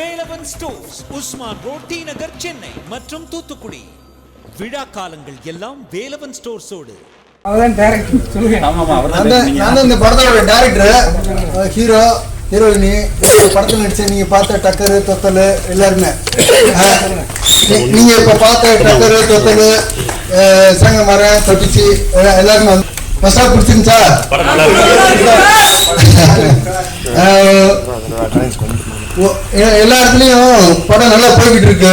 Velavan stores Usman road T Nagar Chennai மற்றும் தூத்துக்குடி. விழா காலங்கள் எல்லாம் வேலவன் ஸ்டோர்ஸோடு அவர்தான் டேரக்டர் சொல்லுங்க ஆமாமா அவர் நான் தான் நான் தான் இந்த படத்தோட டேரக்டர் ஹீரோ ஹீரோயினி படத்தில் நடிச்ச நீங்க பார்த்த டக்கரு தொத்தல் எல்லாருமே. நீங்க இப்ப பார்த்த டக்கரு தொத்தல் சங்கமரம் தொட்டிச்சி எல்லா- எல்லாருமே வந்து ஃபர்ஸ்டா பிடிச்சிருந்துச்சா? எல்லா இடத்துலையும் படம் நல்லா போய்கிட்டு இருக்கு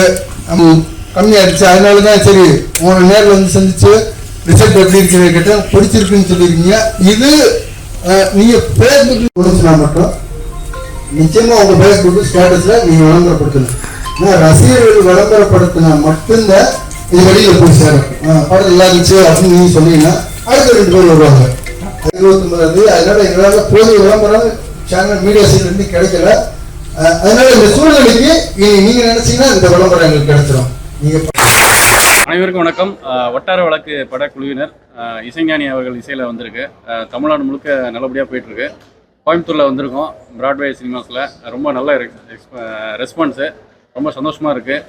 ஹம், கம்மியாயிடுச்சு. அதனால தான் சரி உங்களை நேரில் வந்து சந்திச்சு ரிசல்ட் எப்படி இருக்குன்னு கேட்டேன். பிடிச்சிருக்குன்னு சொல்லியிருக்கீங்க. இது நீங்கள் நீங்க ஃபேஸ்புக்கில் கொடுத்துனா மட்டும் நிச்சயமாக உங்கள் ஃபேஸ்புக் ஸ்டேட்டஸில் நீங்கள் விளம்பரப்படுத்தணும் ஏன்னா ரசிகர்கள் விளம்பரப்படுத்தினா மட்டும்தான் இது வெளியில போய் சேரும். படம் நல்லா இருந்துச்சு அப்படின்னு நீங்கள் சொன்னீங்கன்னா அடுத்த ரெண்டு பேர் வருவாங்க. இருபத்தொன்பதாம் அதனால எங்களால் போதிய விளம்பரம் சேனல் மீடியா சைட்லேருந்து கிடைக்கல. அதனால இந்த சூழ்நிலைக்கு நீங்க நினைச்சீங்கன்னா இந்த விளம்பரம் எங்களுக்கு கிடைச்சிடும் நீங்க அனைவருக்கும் வணக்கம். வட்டார வழக்கு படக்குழுவினர் இசைஞானி அவர்கள் இசையில் வந்திருக்கு. தமிழ்நாடு முழுக்க நல்லபடியாக போயிட்டுருக்கு. கோயம்புத்தூரில் வந்திருக்கோம் பிராட்வே சினிமாஸில் ரொம்ப நல்ல ரெஸ்பான்ஸு ரொம்ப சந்தோஷமாக இருக்குது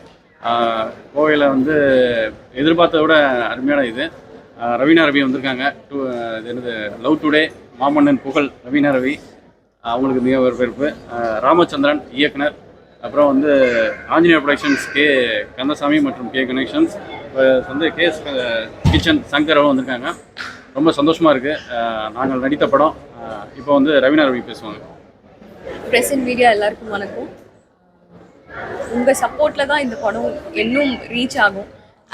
கோவையில் வந்து எதிர்பார்த்ததை விட அருமையான இது. ரவீனா ரவி வந்திருக்காங்க. டூ இது என்னது லவ் டுடே மாமன்னன் புகழ் ரவீனா ரவி. அவங்களுக்கு மிக வரவேற்பு. ராமச்சந்திரன் இயக்குனர். அப்புறம் வந்து ஆஞ்சநேயர் ப்ரொடக்ஷன்ஸ் கே கந்தசாமி மற்றும் கே கனெக்ஷன்ஸ் வந்து கே கிச்சன் சங்கரவும் வந்திருக்காங்க. ரொம்ப சந்தோஷமாக இருக்குது நாங்கள் நடித்த படம். இப்போ வந்து ரவினா ரவி பேசுவாங்க. ப்ரெஸ் அண்ட் மீடியா எல்லாருக்கும் வணக்கம். உங்கள் சப்போர்ட்டில் தான் இந்த படம் இன்னும் ரீச் ஆகும்.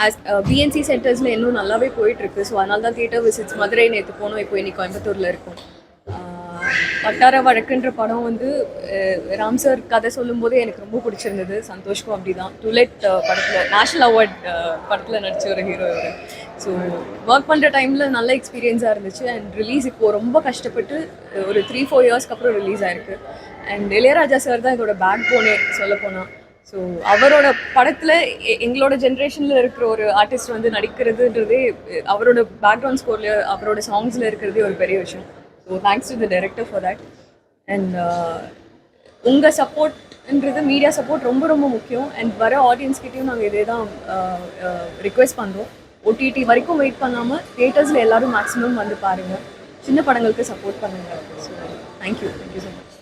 ஆஸ் பிஎன்சி சென்டர்ஸில் இன்னும் நல்லாவே போயிட்டுருக்கு ஸோ அதனால தான் தியேட்டர் விசிட்ஸ் மதுரை நேற்று போனோம். இப்போ இன்னைக்கு கோயம்புத்தூரில் இருக்கும். வட்டார வழக்குன்ற படம் வந்து ராம் சார் கதை சொல்லும்போதே எனக்கு ரொம்ப பிடிச்சிருந்தது. சந்தோஷ்க்கும் அப்படி தான் டுலெட் படத்தில் நேஷ்னல் அவார்ட் படத்தில் நடிச்ச ஒரு ஹீரோ இவர். ஸோ ஒர்க் பண்ணுற டைமில் நல்ல எக்ஸ்பீரியன்ஸாக இருந்துச்சு. அண்ட் ரிலீஸ் இப்போது ரொம்ப கஷ்டப்பட்டு ஒரு த்ரீ ஃபோர் இயர்ஸ்க்கு அப்புறம் ரிலீஸ் ஆயிருக்கு. அண்ட் இளையராஜா சார் தான் இதோட பேக் போனே. சொல்லப்போனால் ஸோ அவரோட படத்தில் எங்களோட ஜென்ரேஷனில் இருக்கிற ஒரு ஆர்டிஸ்ட் வந்து நடிக்கிறதுன்றதே அவரோட பேக்ரவுண்ட் ஸ்கோரில் அவரோட சாங்ஸில் இருக்கிறதே ஒரு பெரிய விஷயம். So thanks to the director for that and உங்கள் சப்போர்ட்ன்றது மீடியா சப்போர்ட் ரொம்ப ரொம்ப முக்கியம். அண்ட் வர ஆடியன்ஸ்கிட்டையும் நாங்கள் இதே தான் ரிக்வெஸ்ட் பண்ணுறோம் ஓடிடி வரைக்கும் வெயிட் பண்ணாமல் தியேட்டர்ஸில் எல்லோரும் மேக்ஸிமம் வந்து பாருங்கள் சின்ன படங்களுக்கு சப்போர்ட் பண்ணுங்கள் so thank you thank you so much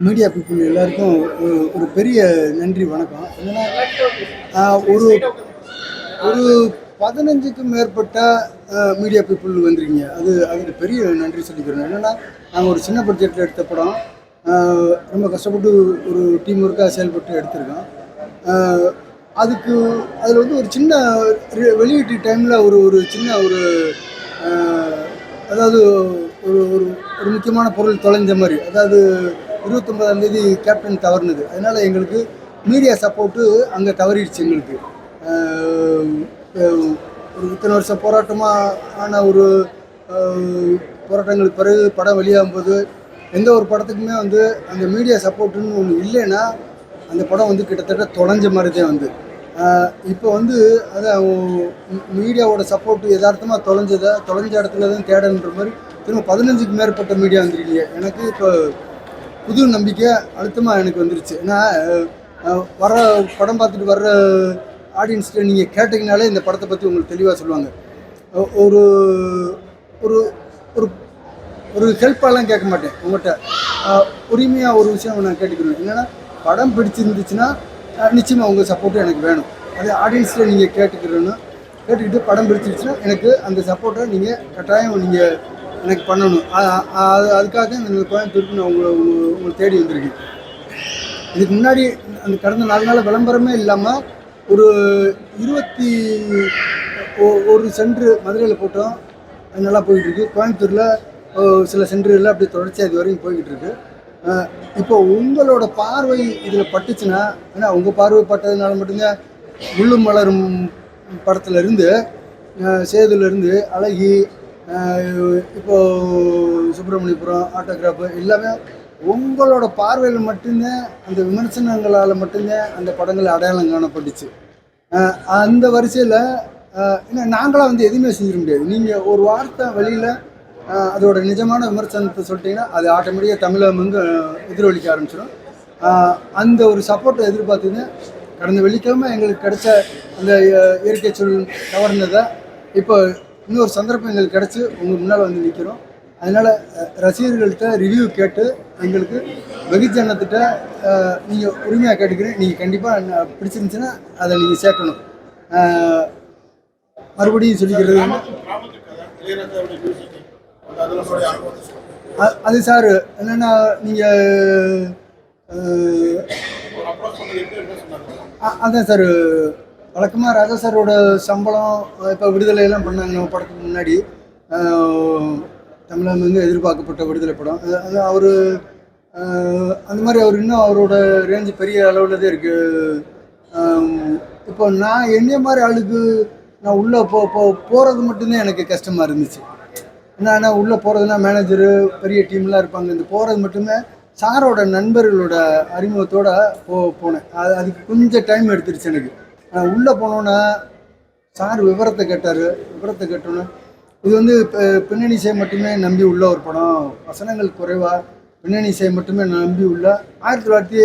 media people எல்லாருக்கும் ஒரு ஒரு பெரிய நன்றி வணக்கம். என்னன்னா ஒரு ஒரு பதினஞ்சுக்கும் மேற்பட்ட மீடியா பீப்புள் வந்திருக்கீங்க. அது அதுக்கு பெரிய நன்றி சொல்லிக்கிறேன். என்னென்னா நாங்கள் ஒரு சின்ன பட்ஜெட்டில் எடுத்த படம் ரொம்ப கஷ்டப்பட்டு ஒரு டீம் ஒர்க்காக செயல்பட்டு எடுத்திருக்கோம். அதுக்கு அதில் வந்து ஒரு சின்ன வெளியீட்டு டைமில் ஒரு ஒரு சின்ன ஒரு அதாவது ஒரு ஒரு ஒரு முக்கியமான பொருள் தொலைஞ்ச மாதிரி அதாவது இருபத்தொம்பதாம் தேதி கேப்டன் தவறுனது. அதனால் எங்களுக்கு மீடியா சப்போர்ட்டு அங்கே தவறிடுச்சு எங்களுக்கு. ஒரு இத்தனை வருஷம் போராட்டமாக ஆன ஒரு போராட்டங்களுக்கு பிறகு படம் வெளியாகும்போது எந்த ஒரு படத்துக்குமே வந்து அந்த மீடியா சப்போர்ட்டுன்னு ஒன்று இல்லைன்னா அந்த படம் வந்து கிட்டத்தட்ட தொலைஞ்ச மாதிரி தான் வந்து இப்போ வந்து அது மீடியாவோட சப்போர்ட் யதார்த்தமாக தொலைஞ்சதை தொலைஞ்ச இடத்துல தான் தேடன்ற மாதிரி திரும்ப பதினஞ்சுக்கு மேற்பட்ட மீடியா வந்துருக்கீங்க எனக்கு இப்போ புது நம்பிக்கை அழுத்தமாக எனக்கு வந்துருச்சு. ஏன்னா வர படம் பார்த்துட்டு வர்ற ஆடியன்ஸ்கிட்ட நீங்கள் கேட்டிங்கனாலே இந்த படத்தை பற்றி உங்களுக்கு தெளிவாக சொல்லுவாங்க. ஒரு ஒரு ஒரு ஒரு ஹெல்ப்பாலாம் கேட்க மாட்டேன் உங்கள்கிட்ட உரிமையாக ஒரு விஷயம் நான் கேட்டுக்கிறேன். என்னென்னா படம் பிடிச்சிருந்துச்சுன்னா நிச்சயமாக உங்கள் சப்போர்ட்டும் எனக்கு வேணும். அது ஆடியன்ஸில் நீங்கள் கேட்டுக்கிறேன்னு கேட்டுக்கிட்டு படம் பிடிச்சிருச்சுன்னா எனக்கு அந்த சப்போர்ட்டை நீங்கள் கட்டாயம் நீங்கள் எனக்கு பண்ணணும். அது அதுக்காக இந்த கோயம்புத்தூருக்கு நான் உங்களை உங்களை தேடி வந்திருக்கேன். இதுக்கு முன்னாடி அந்த கடந்த நாலு நாள் விளம்பரமே இல்லாமல் ஒரு இருபத்தி ஒரு சென்ட்ரு மதுரையில் போட்டோம். அது நல்லா போயிட்டு இருக்கு கோயம்புத்தூரில் சில சென்டர்களில் அப்படி தொடர்ச்சியாக இது வரைக்கும் போய்கிட்டு இருக்கு இப்போ உங்களோட பார்வை இதில் பட்டுச்சுன்னா ஏன்னா உங்கள் பார்வை பட்டதுனால மட்டும்தான் உள்ளும் மலரும் படத்துல இருந்து இருந்து அழகி இப்போது இப்போ சுப்பிரமணியபுரம் ஆட்டோகிராஃபு எல்லாமே உங்களோட பார்வையில் மட்டும்தான் அந்த விமர்சனங்களால் மட்டும்தான் அந்த படங்கள் அடையாளம் காணப்பட்டுச்சு. அந்த வரிசையில் ஏன்னா நாங்களாம் வந்து எதுவுமே செஞ்சிட முடியாது. நீங்கள் ஒரு வார்த்தை வெளியில் அதோட நிஜமான விமர்சனத்தை சொல்லிட்டீங்கன்னா அது ஆட்டோமேட்டிக்காக தமிழகம் வந்து எதிரொலிக்க ஆரம்பிச்சிடும். அந்த ஒரு சப்போர்ட்டை எதிர்பார்த்துங்க கடந்த வெள்ளிக்கிழமை எங்களுக்கு கிடைச்ச அந்த இயற்கை சூழல் கவர்ந்ததை இப்போ இன்னொரு சந்தர்ப்பம் எங்களுக்கு கிடச்சி உங்கள் முன்னால் வந்து நிற்கிறோம் அதனால் ரசிகர்கள்ட்ட ரிவ்யூ கேட்டு எங்களுக்கு வெகுஜனத்திட்ட நீங்கள் உரிமையாக கேட்டுக்கிறேன். நீங்கள் கண்டிப்பாக பிடிச்சிருந்துச்சுன்னா அதை நீங்கள் சேர்க்கணும். மறுபடியும் சொல்லிக்கிறது அது சார் என்னென்னா நீங்கள் அதான் சார் வழக்கமாக ராஜா சாரோட சம்பளம் இப்போ விடுதலையெல்லாம் பண்ணாங்க படத்துக்கு முன்னாடி. தமிழகம் வந்து எதிர்பார்க்கப்பட்ட விடுதலை படம். அது- அவர் அந்த மாதிரி அவர் இன்னும் அவரோட ரேஞ்சு பெரிய அளவில் தான் இருக்குது இப்போ நான் என்னைய மாதிரி ஆளுக்கு நான் உள்ளே போ போ போகிறது மட்டும்தான் எனக்கு கஷ்டமாக இருந்துச்சு. என்னன்னா உள்ளே போகிறதுனா மேனேஜரு பெரிய டீம்லாம் இருப்பாங்க. இந்த போகிறது மட்டுமே சாரோட நண்பர்களோட அறிமுகத்தோட போ போனேன். அது அதுக்கு கொஞ்சம் டைம் எடுத்துருச்சு எனக்கு. நான் உள்ளே போனோன்னா சார் விவரத்தை கேட்டார். விவரத்தை கேட்டோன்னே இது வந்து பின்னணி இசை மட்டுமே நம்பி உள்ள ஒரு படம். வசனங்கள் குறைவாக பின்னணி இசை மட்டுமே நம்பி உள்ள. ஆயிரத்தி தொள்ளாயிரத்தி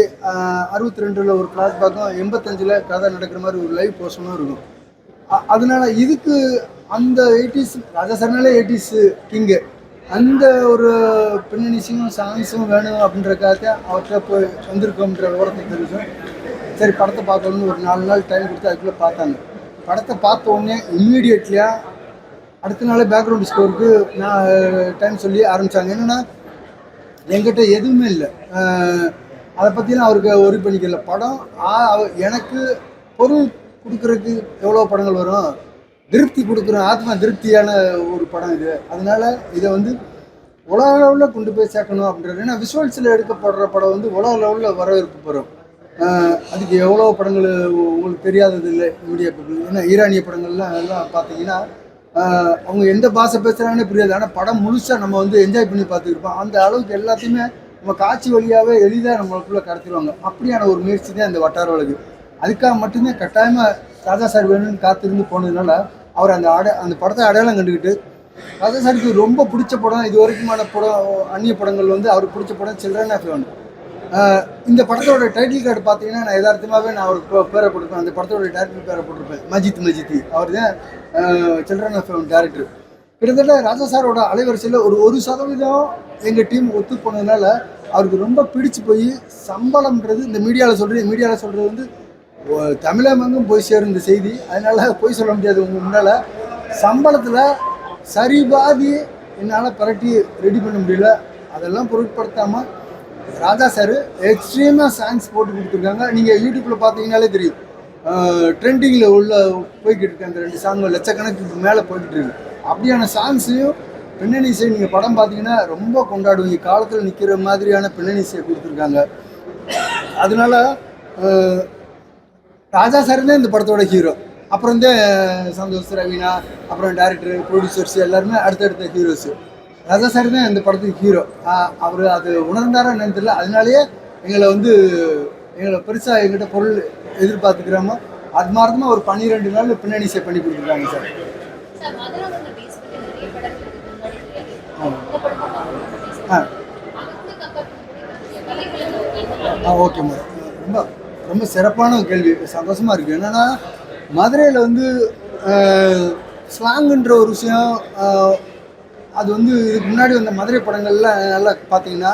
அறுபத்தி ரெண்டில் ஒரு கிளாஸ் பார்க்கும் எண்பத்தஞ்சில் கதை நடக்கிற மாதிரி ஒரு லைவ் போர்ஷனும் இருக்கும். அதனால இதுக்கு அந்த எயிட்டிஸ் ராஜா சார்னாலே எயிட்டிஸ் கிங்கு அந்த ஒரு பின்னணிஸையும் சாங்ஸும் வேணும் அப்படின்றக்காக அவர்கிட்ட போய் வந்திருக்கோம்ன்ற விவரத்தை தெரிஞ்சோம். சரி படத்தை பார்க்கணும்னு ஒரு நாலு நாள் டைம் கொடுத்து அதுக்குள்ளே பார்த்தாங்க. படத்தை பார்த்த உடனே இம்மீடியட்லியாக அடுத்த நாள் பேக்ரவுண்ட் ஸ்கோருக்கு நான் டைம் சொல்லி ஆரம்பித்தாங்க என்னென்னா என்கிட்ட எதுவுமே இல்லை. அதை பற்றிலாம் அவருக்கு ஒரி பண்ணிக்கல. படம் எனக்கு பொருள் கொடுக்குறதுக்கு எவ்வளோ படங்கள் வரும்? திருப்தி கொடுக்குற ஆத்மா திருப்தியான ஒரு படம் இது. அதனால் இதை வந்து உலக லெவலில் கொண்டு போய் சேர்க்கணும் அப்படின்றது ஏன்னா விஷுவல்ஸில் எடுக்கப்படுற படம் வந்து உலக லெவலில் வரவேற்பு பெறும். அதுக்கு எவ்வளோ படங்கள் உங்களுக்கு தெரியாதது இல்லை மீடியா பீப்புள் ஏன்னா ஈரானிய படங்கள்லாம் எல்லாம் பார்த்தீங்கன்னா அவங்க எந்த பாஷை பேசுகிறாங்கன்னு புரியாது. ஆனால் படம் முழுசாக நம்ம வந்து என்ஜாய் பண்ணி பார்த்துருப்போம் அந்த அளவுக்கு எல்லாத்தையுமே நம்ம காட்சி வழியாகவே எளிதாக நம்மளுக்குள்ளே கடத்திடுவாங்க. அப்படியான ஒரு முயற்சி தான் இந்த வட்டார வழக்கு அதுக்காக மட்டும்தான் கட்டாயமாக ராஜா சார் வேணும்னு காத்திருந்து போனதுனால அவர் அந்த அட அந்த படத்தை அடையாளம் கண்டுக்கிட்டு ராஜா சாருக்கு ரொம்ப பிடிச்ச படம் இது வரைக்குமான படம் அந்நிய படங்கள் வந்து அவருக்கு பிடிச்ச படம் சில்ட்ரன் ஆஃப் ஹெவன் இந்த படத்தோட டைட்டில் கார்டு பார்த்தீங்கன்னா நான் எதார்த்தமாகவே நான் அவருக்கு பேரை கொடுப்பேன். அந்த படத்தோட டேரக்டர் பேரை போட்டிருப்பேன். மஜித் மஜித். அவர் தான் சில்ட்ரன் ஆஃப் டேரக்டர் கிட்டத்தட்ட ராஜா சாரோட அலைவரிசையில் ஒரு ஒரு சதவீதம் எங்கள் டீம் ஒத்து போனதுனால அவருக்கு ரொம்ப பிடிச்சு போய் சம்பளம்ன்றது இந்த மீடியாவில் சொல்கிறது மீடியாவில் சொல்கிறது வந்து தமிழகமெங்கும் போய் சேரும் இந்த செய்தி. அதனால போய் சொல்ல முடியாது உங்கள் முன்னால். சம்பளத்தில் சரி பாதி என்னால் பரட்டி ரெடி பண்ண முடியல. அதெல்லாம் பொருட்படுத்தாமல் ராஜா சார் எக்ஸ்ட்ரீமாக சாங்ஸ் போட்டு கொடுத்துருக்காங்க. நீங்கள் யூடியூப்பில் பார்த்தீங்கனாலே தெரியும். ட்ரெண்டிங்கில் உள்ள போய்கிட்டு இருக்கு அந்த ரெண்டு சாங் லட்சக்கணக்குக்கு மேலே போய்கிட்டு இருக்கு. அப்படியான சாங்ஸையும் பின்னணி இசை நீங்கள் படம் பார்த்தீங்கன்னா ரொம்ப கொண்டாடுவீங்க. காலத்தில் நிற்கிற மாதிரியான பின்னணி இசையை கொடுத்துருக்காங்க. அதனால ராஜா சார் தான் இந்த படத்தோட ஹீரோ அப்புறம் தான் சந்தோஷ் ரவீனா அப்புறம் டேரக்டர் ப்ரொடியூசர்ஸ் எல்லாருமே அடுத்தடுத்த ஹீரோஸு ராஜா சார் தான் இந்த படத்துக்கு ஹீரோ அவர் அது உணர்ந்தாரா என்னன்னு தெரியல. அதனாலேயே எங்களை வந்து எங்களை பெருசாக எங்கிட்ட பொருள் எதிர்பார்த்துக்கிறாம ஆத்மார்த்தமாக ஒரு பன்னிரெண்டு நாள் பின்னணி இசை பண்ணி கொடுத்துருக்காங்க சார். ஆ. Okay madam. ரொம்ப ரொம்ப சிறப்பான கேள்வி. சந்தோஷமாக இருக்குது என்னென்னா மதுரையில் வந்து ஸ்லாங்குன்ற ஒரு விஷயம் அது வந்து இதுக்கு முன்னாடி வந்த மதுரை படங்கள்ல நல்லா பார்த்தீங்கன்னா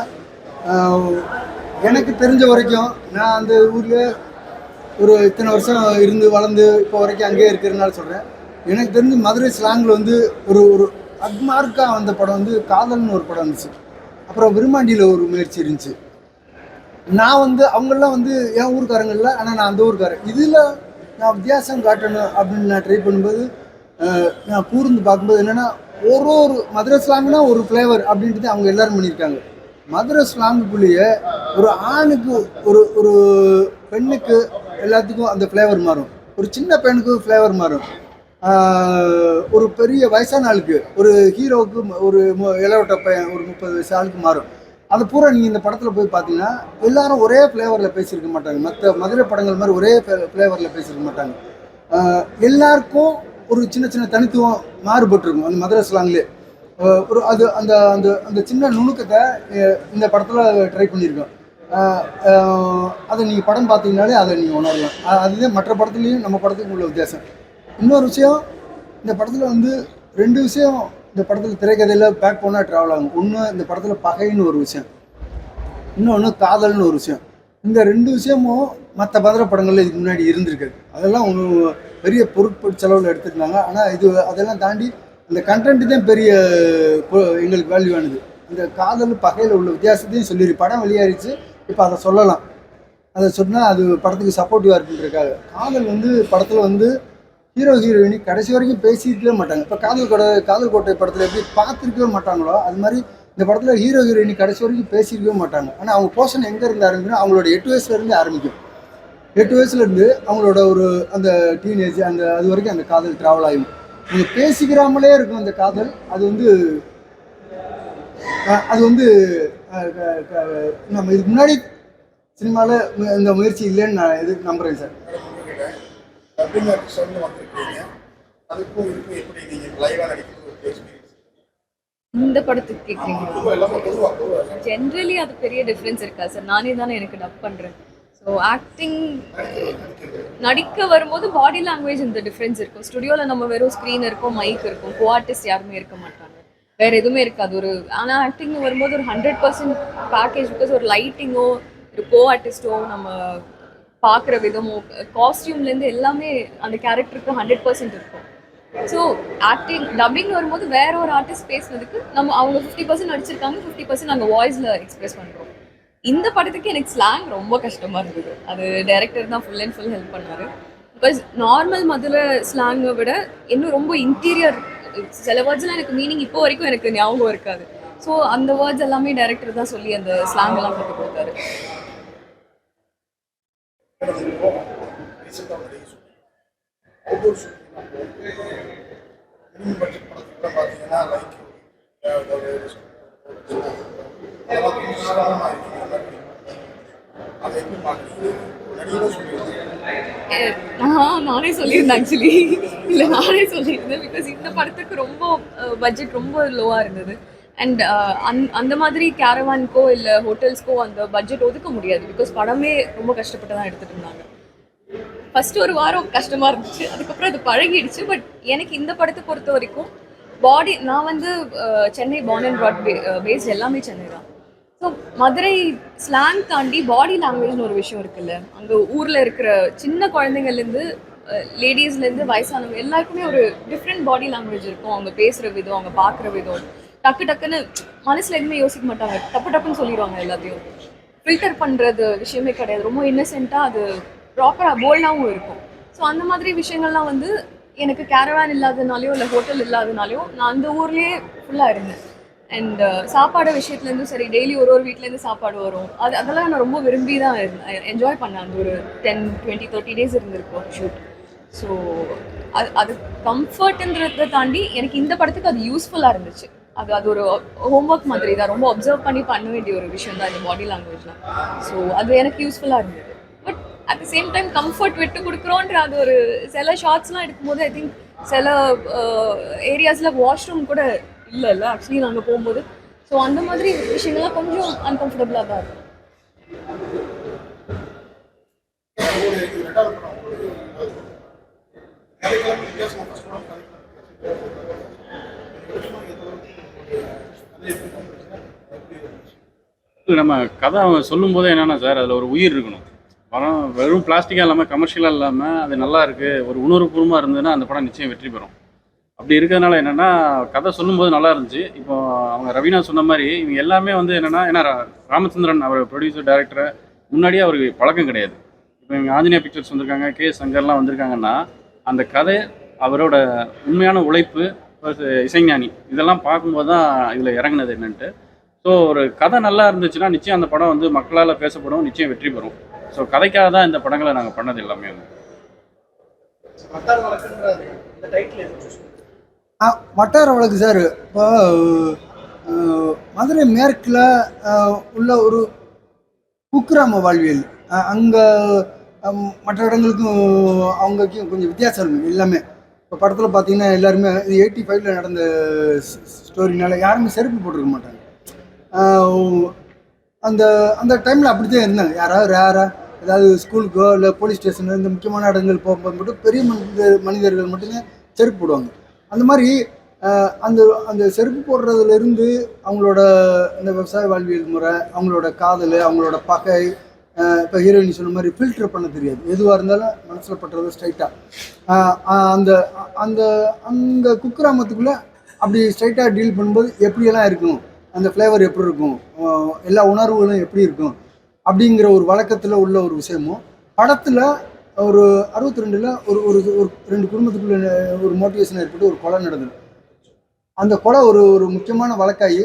எனக்கு தெரிஞ்ச வரைக்கும் நான் அந்த ஊரில் ஒரு இத்தனை வருஷம் இருந்து வளர்ந்து இப்போ வரைக்கும் அங்கேயே இருக்கிறதுனால சொல்கிறேன் எனக்கு தெரிஞ்சு மதுரை ஸ்லாங்கில் வந்து ஒரு ஒரு அக்மார்க்காக வந்த படம் வந்து காதல்னு ஒரு படம் இருந்துச்சு அப்புறம் விருமாண்டியில் ஒரு முயற்சி இருந்துச்சு. நான் வந்து அவங்கெல்லாம் வந்து என் ஊருக்காரங்கள்ல ஆனால் நான் அந்த ஊருக்காரன். இதில் நான் வித்தியாசம் காட்டணும் அப்படின்னு நான் ட்ரை பண்ணும்போது நான் கூர்ந்து பார்க்கும்போது என்னென்னா ஒரு ஒரு மதுரை ஸ்லாங்னா ஒரு ஃப்ளேவர் அப்படின்ட்டு அவங்க எல்லாரும் பண்ணியிருக்காங்க. மதுரை ஸ்லாங்குக்குள்ளேயே ஒரு ஆணுக்கு ஒரு ஒரு பெண்ணுக்கு எல்லாத்துக்கும் அந்த ஃப்ளேவர் மாறும். ஒரு சின்ன பெண்ணுக்கு ஃப்ளேவர் மாறும். ஒரு பெரிய வயசான ஆளுக்கு ஒரு ஹீரோவுக்கு ஒரு இளவட்ட பையன் ஒரு முப்பது வயசு ஆளுக்கு மாறும். அது பூரா நீங்கள் இந்த படத்தில் போய் பார்த்தீங்கன்னா எல்லாரும் ஒரே ஃப்ளேவரில் பேசியிருக்க மாட்டாங்க. மற்ற மதுரை படங்கள் மாதிரி ஒரே ஃப்ளேவரில் பேசியிருக்க மாட்டாங்க. எல்லாருக்கும் ஒரு சின்ன சின்ன தனித்துவம் மாறுபட்டிருக்கும் அந்த மதுரை ஸ்லாங்லேயே ஒரு அது அந்த அந்த அந்த சின்ன நுணுக்கத்தை இந்த படத்தில் ட்ரை பண்ணியிருக்கோம். அதை நீங்கள் படம் பார்த்தீங்கனாலே அதை நீங்கள் உணரலாம். அதுதான் மற்ற படத்துலேயும் நம்ம படத்துக்கும் உள்ள வித்தியாசம். இன்னொரு விஷயம் இந்த படத்தில் வந்து ரெண்டு விஷயம் இந்த படத்தில் திரைக்கதையில் பேக் பண்ணால் ட்ராவல் ஆகும். ஒன்று இந்த படத்தில் பகைன்னு ஒரு விஷயம். இன்னொன்று காதல்னு ஒரு விஷயம். இந்த ரெண்டு விஷயமும் மற்ற பதற படங்களில் இதுக்கு முன்னாடி இருந்திருக்காது அதெல்லாம் ஒன்று பெரிய பொருட்பொருட் செலவில் எடுத்துருந்தாங்க ஆனால் இது அதெல்லாம் தாண்டி அந்த கண்டென்ட் தான் பெரிய எங்களுக்கு வேல்யூவானது அந்த காதல் பகையில் உள்ள வித்தியாசத்தையும் சொல்லிடு படம் வெளியாயிருச்சு. இப்போ அதை சொல்லலாம். அதை சொன்னால் அது படத்துக்கு சப்போர்ட்டிவாக இருக்குன்றக்காக காதல் வந்து படத்தில் வந்து ஹீரோ ஹீரோயினி கடைசி வரைக்கும் பேசியிருக்கவே மாட்டாங்க. இப்போ காதல் கொடை காதல் கோட்டை படத்தில் எப்படி பார்த்துருக்கவே மாட்டாங்களோ அது மாதிரி இந்த படத்தில் ஹீரோ ஹீரோயினி கடைசி வரைக்கும் பேசியிருக்கவே மாட்டாங்க. ஆனால் அவங்க போர்ஷன் எங்கே இருந்து ஆரம்பிக்கணும் அவங்களோட எட்டு வயசுலேருந்து ஆரம்பிக்கும். எட்டு வயசுலேருந்து அவங்களோட ஒரு அந்த டீனேஜ் அந்த அது வரைக்கும் அந்த காதல் ட்ராவல் ஆகும் அவங்க பேசிக்கிறாமலே இருக்கும் அந்த காதல். அது வந்து அது வந்து நம்ம இதுக்கு முன்னாடி சினிமாவில் இந்த முயற்சி இல்லைன்னு நான் இது நம்புகிறேன் சார். டப்பிங் ஆர்டிஸ்ட் வந்திருக்கீங்க. அதுக்கும் இதுக்கும் எப்படி நீங்கள் லைவாக நடிக்கிறது ஒரு எக்ஸ்பீரியன்ஸ் இந்த படத்துக்கு கேட்குறீங்க ஜென்ரலி அது பெரிய டிஃப்ரென்ஸ் இருக்கா சார்? நானே தானே எனக்கு டப் பண்ணுறேன் ஸோ ஆக்டிங் நடிக்க வரும்போது பாடி லாங்குவேஜ் இந்த டிஃப்ரென்ஸ் இருக்கும். ஸ்டுடியோவில் நம்ம வெறும் ஸ்க்ரீன் இருக்கும் மைக் இருக்கும். கோ ஆர்டிஸ்ட் யாருமே இருக்க மாட்டாங்க. வேற எதுவுமே இருக்காது. ஒரு ஆனால் ஆக்டிங் வரும்போது ஒரு ஹண்ட்ரட் பர்சன்ட் பேக்கேஜ் பிகாஸ் ஒரு லைட்டிங்கோ ஒரு கோ ஆர்டிஸ்டோ நம்ம பார்க்குற விதமோ காஸ்டியூம்லேருந்து எல்லாமே அந்த கேரக்டருக்கு ஹண்ட்ரட் பர்சன்ட் இருக்கும். ஸோ ஆக்டிங் டப்பிங் வரும்போது வேற ஒரு ஆர்டிஸ்ட் பேசுனதுக்கு நம்ம அவங்க ஃபிஃப்டி பர்சன்ட் நடிச்சிருக்காங்க ஃபிஃப்டி பர்சன்ட் நாங்கள் வாய்ஸில் எக்ஸ்பிரஸ் பண்ணுறோம் இந்த படத்துக்கு எனக்கு ஸ்லாங் ரொம்ப கஷ்டமாக இருந்தது. அது டைரக்டர் தான் ஃபுல் அண்ட் ஃபுல் ஹெல்ப் பண்ணாரு. பிகாஸ் நார்மல் மதுரை ஸ்லாங்கை விட இன்னும் ரொம்ப இன்டீரியர் சில வேர்ட்ஸ்லாம் எனக்கு மீனிங் இப்போ வரைக்கும் எனக்கு ஞாபகம் இருக்காது. ஸோ அந்த வேர்ட்ஸ் எல்லாமே டைரக்டர் தான் சொல்லி அந்த ஸ்லாங் எல்லாம் கற்றுக் கொடுத்தாரு. பார்த்தீங்கன்னா லைக் அதெல்லாம் கொஞ்சம் சிரமமாக அதை எப்படி நான் நானே சொல்லியிருந்தேன் ஆக்சுவலி இல்லை நானே சொல்லியிருந்தேன் பிகாஸ் இந்த படத்துக்கு ரொம்ப பட்ஜெட் ரொம்ப லோவாக இருந்தது. அண்ட் அந் அந்த மாதிரி கேரவான்க்கோ இல்லை ஹோட்டல்ஸ்க்கோ அந்த பட்ஜெட் ஒதுக்க முடியாது பிகாஸ் படமே ரொம்ப கஷ்டப்பட்டு தான் எடுத்துகிட்டு இருந்தாங்க. ஃபர்ஸ்ட் ஒரு வாரம் கஷ்டமாக இருந்துச்சு அதுக்கப்புறம் அது பழகிடுச்சு பட் எனக்கு இந்த படத்தை பொறுத்த வரைக்கும் பாடி நான் வந்து Chennai born and brought based எல்லாமே சென்னை தான். ஸோ மதுரை ஸ்லாங் தாண்டி பாடி லாங்குவேஜ்னு ஒரு விஷயம் இருக்குல்ல. அங்கே ஊரில் இருக்கிற சின்ன குழந்தைங்கள்லேருந்து லேடிஸ்லேருந்து வயசானவங்க எல்லாருக்குமே ஒரு டிஃப்ரெண்ட் பாடி லாங்குவேஜ் இருக்கும். அவங்க பேசுகிற விதம் அவங்க பார்க்குற விதம். டக்கு டக்குன்னு மனசில் எதுவுமே யோசிக்க மாட்டாங்க. டப்பு டப்புன்னு சொல்லிடுவாங்க எல்லாத்தையும். ஃபில்டர் பண்ணுறது விஷயமே கிடையாது. ரொம்ப இன்னசென்ட்டாக அது ப்ராப்பராக போல்டாகவும் இருக்கும். ஸோ அந்த மாதிரி விஷயங்கள்லாம் வந்து எனக்கு கேரவேன் இல்லாதனாலையோ இல்லை ஹோட்டல் இல்லாதனாலையோ நான் அந்த ஊர்லேயே ஃபுல்லாக இருந்தேன். அண்ட் uh, சாப்பாடு விஷயத்துலேருந்தும் சரி டெய்லி ஒரு ஒரு வீட்லேருந்து சாப்பாடு வரும். அது அதெல்லாம் நான் ரொம்ப விரும்பி தான் இருந்தேன் என்ஜாய் பண்ணேன். அந்த ஒரு டென் டுவெண்ட்டி தேர்ட்டி டேஸ் இருந்திருக்கும் ஷூட் ஸோ அது அது கம்ஃபர்ட்ன்றதை தாண்டி எனக்கு இந்த படத்துக்கு அது யூஸ்ஃபுல்லாக இருந்துச்சு. அது அது ஒரு ஹோம்ஒர்க் மாதிரி தான் ரொம்ப அப்சர்வ் பண்ணி பண்ண வேண்டிய ஒரு விஷயம் தான் இந்த பாடி லாங்குவேஜ்லாம் ஸோ அது எனக்கு யூஸ்ஃபுல்லாக இருந்தது. But at the same time comfort விட்டு கொடுக்குறோன்ற அது ஒரு சில ஷார்ட்ஸ்லாம் எடுக்கும்போது ஐ திங்க் சில uh, ஏரியாஸில் வாஷ்ரூம் கூட இல்லை இல்லை ஆக்சுவலி நாங்கள் போகும்போது. ஸோ அந்த மாதிரி விஷயங்கள்லாம் கொஞ்சம் அன்கம்ஃபர்டபுளாக தான் இருக்கும். நம்ம கதை அவன் சொல்லும் போதே என்னன்னா சார் அதில் ஒரு உயிர் இருக்கணும். படம் வெறும் பிளாஸ்டிக்காக இல்லாமல் கமர்ஷியலாக இல்லாமல் அது நல்லா இருக்கு. ஒரு உணர்வுபூர்வமாக இருந்ததுன்னா அந்த படம் நிச்சயம் வெற்றி பெறும். அப்படி இருக்கிறதுனால என்னென்னா கதை சொல்லும்போது நல்லா இருந்துச்சு. இப்போ அவங்க ரவீனா சொன்ன மாதிரி இவங்க எல்லாமே வந்து என்னென்னா ஏன்னா ரா- ராமச்சந்திரன் அவர் ப்ரொடியூசர் டேரக்டர் முன்னாடியே அவருக்கு பழக்கம் கிடையாது. இப்போ இவங்க ஆஞ்சநேய பிக்சர்ஸ் வந்திருக்காங்க கே சங்கர்லாம் வந்திருக்காங்கன்னா அந்த கதை அவரோட உண்மையான உழைப்பு இசைஞானி இதெல்லாம் பார்க்கும்போது தான் இதில் இறங்குனது என்னன்ட்டு. ஸோ ஒரு கதை நல்லா இருந்துச்சுன்னா நிச்சயம் அந்த படம் வந்து மக்களால் பேசப்படும் நிச்சயம் வெற்றி பெறும். ஸோ கதைக்காக தான் இந்த படங்களை நாங்கள் பண்ணது எல்லாமே. வந்து வட்டார வழக்கு சார். இப்போ மதுரை மேற்கில் உள்ள ஒரு குக்கிராம வாழ்வியல். அங்கே மற்ற இடங்களுக்கும் அவங்களுக்கும் கொஞ்சம் வித்தியாசம் இருக்கும் எல்லாமே. இப்போ படத்தில் பார்த்தீங்கன்னா எல்லாருமே இது எயிட்டி ஃபைவ்ல நடந்த ஸ்டோரினால யாருமே செருப்பு போட்டிருக்க மாட்டாங்க. அந்த அந்த டைமில் அப்படி தான் இருந்தாங்க. யாராவது ரேராக ஏதாவது ஸ்கூலுக்கோ இல்லை போலீஸ் ஸ்டேஷனோ இந்த முக்கியமான இடங்கள் போகும்போது மட்டும் பெரிய மனித மனிதர்கள் மட்டும்தான் செருப்பு போடுவாங்க. அந்த மாதிரி அந்த அந்த செருப்பு போடுறதுலேருந்து அவங்களோட இந்த விவசாய வாழ்வியல் முறை அவங்களோட காதல் அவங்களோட பகை இப்போ ஹீரோயின் சொன்ன மாதிரி ஃபில்டர் பண்ண தெரியாது. எதுவாக இருந்தாலும் மனசில் பட்டுறது ஸ்ட்ரைட்டாக அந்த அந்த அந்த குக்கிராமத்துக்குள்ளே அப்படி ஸ்ட்ரைட்டாக டீல் பண்ணும்போது எப்படியெல்லாம் இருக்கும்? அந்த ஃப்ளேவர் எப்படி இருக்கும்? எல்லா உணர்வுகளும் எப்படி இருக்கும்? அப்படிங்கிற ஒரு வழக்கத்தில் உள்ள ஒரு விஷயமும் படத்தில் ஒரு அறுபத்தி ரெண்டில் ஒரு ஒரு ஒரு ரெண்டு குடும்பத்துக்குள்ள ஒரு மோட்டிவேஷன் ஏற்பட்டு ஒரு கொலை நடந்தது. அந்த கொலை ஒரு ஒரு முக்கியமான வழக்காகி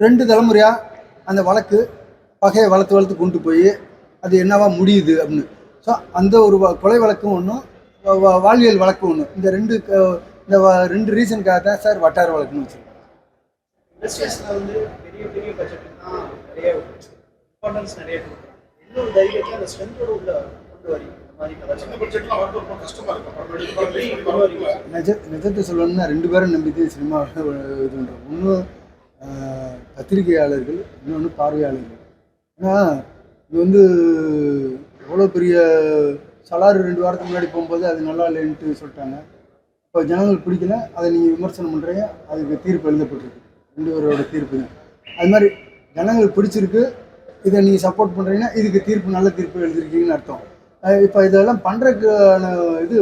ரெண்டு தலைமுறையாக அந்த வழக்கு பகையை வளர்த்து வளர்த்து கொண்டு போய் அது என்னவா முடியுது அப்படின்னு. ஸோ அந்த ஒரு வ- கொலை வழக்கும் ஒன்றும் வாழ்வியல் வழக்கு ஒன்று இந்த ரெண்டு இந்த ரெண்டு ரீசனுக்காக தான் சார் வட்டார வழக்குன்னு வச்சுருக்கோம் நிஜத்தை சொல்லணும்னா ரெண்டு பேரும் நம்பிக்கை சினிமா இது பண்ணுறோம் ஒன்று பத்திரிகையாளர்கள் இன்னொன்று பார்வையாளர்கள். ஏன்னா இது வந்து எவ்வளோ பெரிய சலாறு ரெண்டு வாரத்துக்கு முன்னாடி போகும்போது அது நல்லா இல்லைன்ட்டு சொல்லிட்டாங்க. இப்போ ஜனங்களுக்கு பிடிக்கல அதை நீங்கள் விமர்சனம் பண்ணுறீங்க அதுக்கு தீர்ப்பு எழுதப்பட்டிருக்கு. ரெண்டு பேரோட தீர்ப்பு தான். அது மாதிரி ஜனங்களுக்கு பிடிச்சிருக்கு இதை நீங்கள் சப்போர்ட் பண்ணுறீங்கன்னா இதுக்கு தீர்ப்பு நல்ல தீர்ப்பு எழுதிருக்கீங்கன்னு அர்த்தம். இப்போ இதெல்லாம் பண்ணுறதுக்கான இது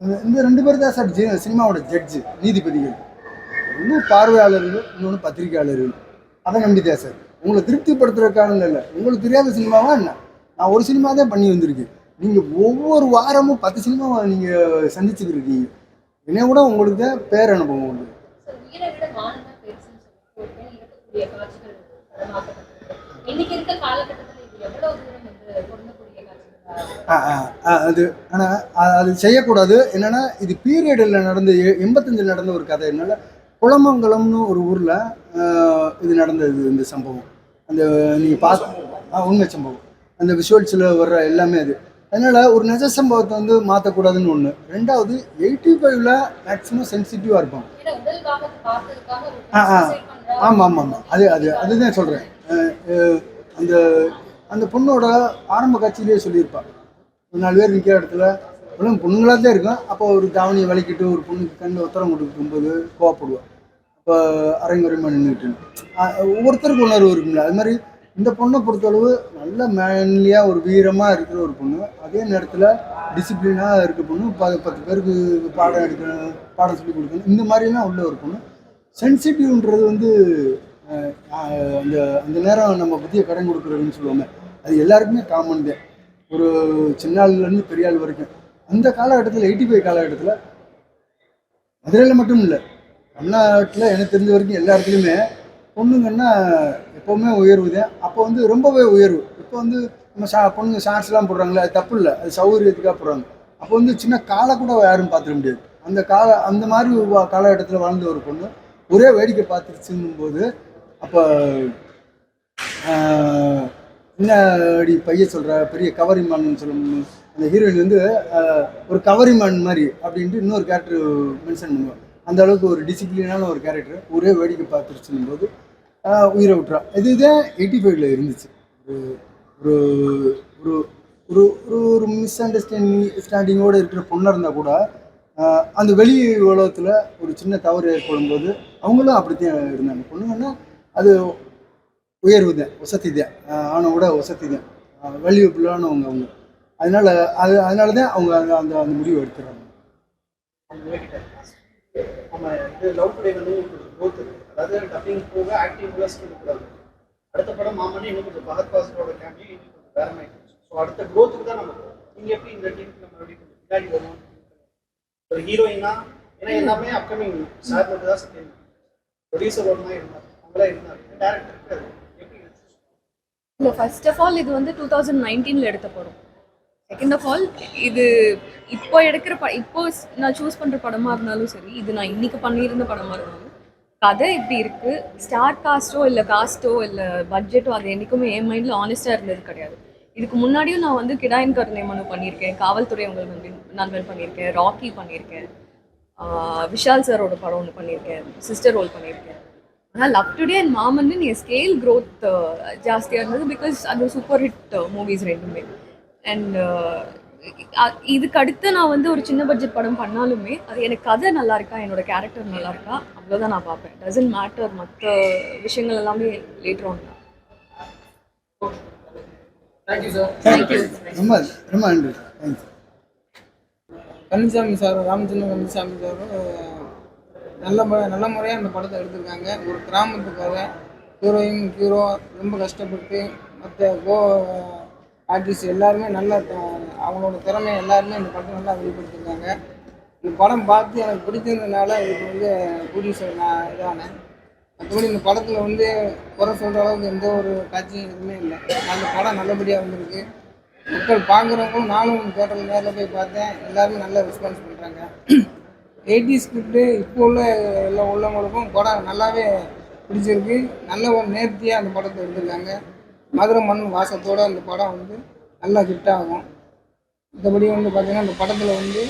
இந்த- ரெண்டு பேர் தான் சார் ஜி- சினிமாவோட ஜட்ஜு நீதிபதிகள். இன்னும் பார்வையாளர்கள் இன்னொன்று பத்திரிகையாளர்கள். அதை நம்பிதான் சார். உங்களை திருப்திப்படுத்துறதுக்கான இல்லை உங்களுக்கு தெரியாத சினிமாவா என்ன? நான் ஒரு சினிமா தான் பண்ணி வந்திருக்கேன். நீங்கள் ஒவ்வொரு வாரமும் பத்து சினிமாவை நீங்கள் சந்திச்சுட்டு இருக்கீங்க கூட உங்களுக்கு தான் பேர் அனுபவம் உண்டு. இன்னைக்கு இருக்க காலகட்டத்தில் இது எவ்வளவு தூரம் வந்து அது ஆனால் அது செய்யக்கூடாது. என்னன்னா இது பீரியடில் நடந்த எண்பத்தஞ்சில் நடந்த ஒரு கதை. என்னால் குளமங்கலம்னு ஒரு ஊரில் இது நடந்தது இந்த சம்பவம். அந்த நீங்கள் பார்த்து உண்மை சம்பவம். அந்த விஷுவல்ஸில் வர்ற எல்லாமே அது. அதனால் ஒரு நிஜ சம்பவத்தை வந்து மாற்றக்கூடாதுன்னு ஒன்று ரெண்டாவது எயிட்டி ஃபைவ்ல மேக்ஸிமம் சென்சிட்டிவாக இருப்பாங்க ஆ, ஆ. ஆமாம் ஆமாம் ஆமாம். அது அது அதுதான் சொல்கிறேன் அந்த அந்த பொண்ணோட ஆரம்ப காட்சியிலேயே சொல்லியிருப்பாள் ஒரு நாலு பேர் நிற்கிற இடத்துல வெறும் பொண்ணுங்களாக தான் இருக்கும் அப்போ ஒரு தாவணியை வலிக்கிட்டு ஒரு பொண்ணுக்கு கண்ணு உத்தரம் கொடுக்கும்போது கோவப்படுவாள் இப்போ அரைங்குறைமா நின்றுட்டு ஒவ்வொருத்தருக்கு உணர்வு இருக்குங்களா அது மாதிரி இந்த பொண்ணை பொறுத்தளவு நல்ல மேன்லியாக ஒரு வீரமாக இருக்கிற ஒரு பொண்ணு. அதே நேரத்தில் டிசிப்ளினாக இருக்க பொண்ணு. ப பத்து பேருக்கு பாடம் எடுக்கணும் பாடம் சொல்லி கொடுக்கணும். இந்த மாதிரிலாம் உள்ள ஒரு பொண்ணு. சென்சிட்டிவ்ன்றது வந்து அந்த அந்த நேரம் நம்ம புத்தியை கடன் கொடுக்குறதுன்னு சொல்லுவாங்க அது எல்லாருக்குமே காமன் தான். ஒரு சின்ன ஆள்லேருந்து பெரிய ஆள் வரைக்கும். அந்த காலகட்டத்தில் எயிட்டி ஃபைவ் காலகட்டத்தில் மதுரையில் மட்டும் இல்லை தமிழ்நாட்டில் எனக்கு தெரிஞ்ச வரைக்கும் எல்லா இடத்துலையுமே பொண்ணுங்கன்னா எப்போவுமே உயர்வு தான். அப்போ வந்து ரொம்பவே உயர்வு. இப்போ வந்து நம்ம ஷா பொண்ணுங்க ஷார்ட்ஸ்லாம் போடுறாங்களே அது தப்பு இல்லை அது சௌகரியத்துக்காக போடுறாங்க. அப்போ வந்து சின்ன காலை கூட யாரும் பார்த்துட முடியாது. அந்த கால அந்த மாதிரி காலகட்டத்தில் வாழ்ந்த ஒரு பொண்ணு ஒரே வேடிக்கை பார்த்துருச்சுங்கும் போது அப்போ என்ன அடி பைய சொல்கிற பெரிய கவரிமான் சொல்லணும் அந்த ஹீரோயின் வந்து ஒரு கவரிமான் மாதிரி அப்படின்ட்டு இன்னொரு கேரக்டர் மென்ஷன் பண்ணுவாள் அந்த அளவுக்கு ஒரு டிசிப்ளினான ஒரு கேரக்டர் ஒரே வேடிக்கை பார்த்துருச்சுன்னும் போது உயிரை விட்டுறா. இதுதான் எயிட்டி ஃபைவ்ல இருந்துச்சு. ஒரு ஒரு ஒரு ஒரு ஒரு ஒரு மிஸ் அண்டர்ஸ்டாண்டிங் ஸ்டாண்டிங்கோடு இருக்கிற பொண்ணாக இருந்தால் கூட அந்த வெளி உலகத்தில் ஒரு சின்ன தவறு ஏற்படும் போது அவங்களும் அப்படித்தான் இருந்தாங்க. பொண்ணுங்கன்னா அது உயர்வு தான் வசதி தான். ஆணவோட வசதி தான். வேல்யூபிளானவங்க அவங்க. அதனால அது அதனால தான் அவங்க அந்த அந்த அந்த முடிவு எடுத்துறாங்க. நம்ம இது லவ் டுடே வந்து அதாவது டப்பிங் போக அடுத்த படம் மாமனே இன்னும் கொஞ்சம் பகத் பாசரோட கேமியோ இன்னும் கொஞ்சம் வேற மாதிரி ஸோ அடுத்த க்ரோத்துக்கு தான் நம்ம போறோம். எப்படி இந்த டீமுக்கு நம்ம எப்படி கொஞ்சம் பின்னாடி வருவோம்? ஒரு ஹீரோயினா ஏன்னா எல்லாமே அப்கமிங் சார் மட்டும் தான் சத்தியம் ப்ரொடியூசர் ஒன்றா இருந்தார் இல்லை ஃபர்ஸ்ட் ஆஃப் ஆல் இது வந்து டூ தௌசண்ட் நைன்டீனில் எடுத்த படம். செகண்ட் ஆஃப் ஆல் இது இப்போ எடுக்கிற ப இப்போ நான் சூஸ் பண்ணுற படமாக இருந்தாலும் சரி இது நான் இன்னைக்கு பண்ணியிருந்த படமாக இருந்தாலும் கதை இப்படி இருக்கு. ஸ்டார் காஸ்ட்டோ இல்லை காஸ்ட்டோ இல்லை பட்ஜெட்டோ அது என்றைக்குமே என் மைண்டில் ஆனஸ்ட்டாக இருந்தது கிடையாது. இதுக்கு முன்னாடியும் நான் வந்து கிடாயின் கருணை மனு பண்ணியிருக்கேன் காவல்துறை உங்கள் வந்து நண்பன் பண்ணியிருக்கேன் ராக்கி பண்ணியிருக்கேன் விஷால் சாரோட படம் ஒன்று பண்ணியிருக்கேன் சிஸ்டர் ரோல் பண்ணியிருக்கேன். ஆனால் லவ் டுடே அண்ட் மாமன் என் ஸ்கேல் க்ரோத் ஜாஸ்தியாக இருந்தது பிகாஸ் அது சூப்பர் ஹிட் மூவிஸ் ரெண்டுமே. அண்ட் இதுக்கு அடுத்து நான் வந்து ஒரு சின்ன பட்ஜெட் படம் பண்ணாலுமே அது எனக்கு கதை நல்லா இருக்கா என்னோட கேரக்டர் நல்லா இருக்கா அவ்வளோதான் நான் பார்ப்பேன். டசன்ட் மேட்டர் மற்ற விஷயங்கள் எல்லாமே லேட்டர் ஆன் ரொம்ப ரொம்ப நன்றி. கந்தசாமி சார் ராமச்சந்திரன் கந்தசாமி சாரும் நல்ல மு- நல்ல முறையாக அந்த படத்தை எடுத்திருக்காங்க. ஒரு கிராமத்துக்காக ஹீரோயின் ஹீரோ ரொம்ப கஷ்டப்பட்டு மற்ற கோ ஆர்டிஸ்ட் எல்லாருமே நல்லா அவங்களோட திறமை எல்லாருமே இந்த படத்தை நல்லா வெளிப்படுத்திருக்காங்க. இந்த படம் பார்த்து எனக்கு பிடிச்சிருந்ததுனால இதுக்கு வந்து ப்ரொடியூசர் நான் இதானேன் மற்றபடி இந்த படத்தில் வந்து குறை சொல்கிற அளவுக்கு எந்த ஒரு காட்சியும் எதுவுமே இல்லை. அந்த படம் நல்லபடியாக வந்திருக்கு. மக்கள் பார்க்குறவங்களும் நானும் தேட்டரில் நேரில் போய் பார்த்தேன். எல்லாருமே நல்ல ரெஸ்பான்ஸ் பண்ணுறாங்க எயிட்டி ஸ்கிரிப்டு இப்போ உள்ள எல்லா உள்ளவங்களுக்கும் படம் நல்லாவே பிடிச்சிருக்கு. நல்ல ஒரு நேர்த்தியாக அந்த படத்தை எடுத்திருக்காங்க. மதுரை மண் வாசத்தோடு அந்த படம் வந்து நல்லா ஹிட் ஆகும். மற்றபடி வந்து பார்த்திங்கன்னா அந்த படத்தில் வந்து